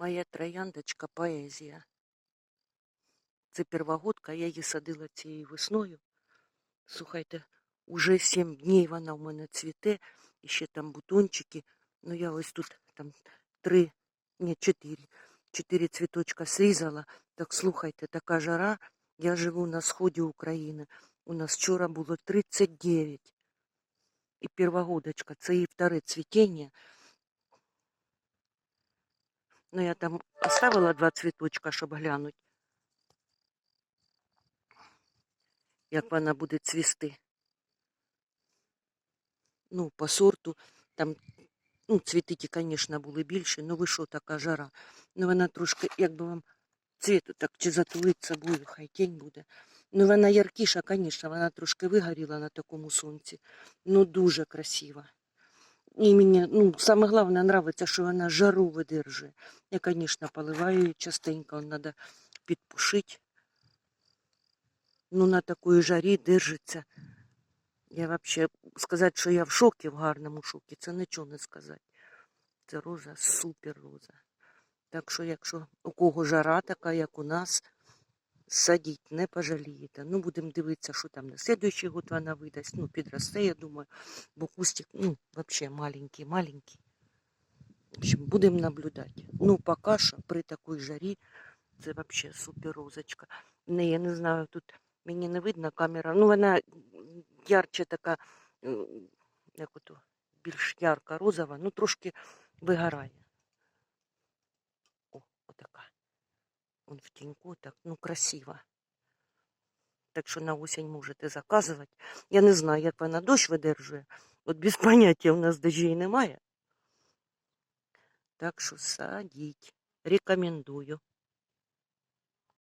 Моя трояндочка поезія. Це первогодка, я її садила цією весною. Слухайте, уже сім днів вона в мене цвіте, і ще там бутончики. Ну я ось тут там три, ні, чотири. Чотири цвіточка срізала. Так слухайте, така жара. Я живу на сході України. У нас вчора було 39. І первогодочка, це її вторе цвітіння. Ну, я там оставила два цвіточка, щоб глянути, як вона буде цвісти. Ну, по сорту, там, ну, цвітики, звісно, були більші, ну ви що, така жара. Ну, вона трошки, якби вам цвіту так чи затулить собою, хай тінь буде. Ну, вона яркіша, звісно, вона трошки вигоріла на такому сонці. Ну, дуже красива. І мені, ну, саме головне, подобається, що вона жару видержує. Я, звісно, поливаю її частенько, треба підпушити. Ну, на такої жарі держиться. Я взагалі сказати, що я в шокі, в гарному шокі, це нічого не сказати. Це роза, супер роза. Так що, якщо у кого жара така, як у нас, садіть, не пожалієте. Ну, будемо дивитися, що там на слідуючий год вона видасть. Ну, підросте, я думаю, бо кустик, ну, взагалі маленький, маленький. В общем, будемо наблюдати. Ну, поки що при такій жарі це взагалі супер розочка. Не, я не знаю, тут мені не видно камера. Ну, вона ярче така, як ото, більш ярка розова, ну трошки вигорає. Вон в тіньку так, ну, красиво. Так що на осінь можете заказувати. Я не знаю, як вона дощ видержує. От без поняття у нас дощей немає. Так що садіть. Рекомендую.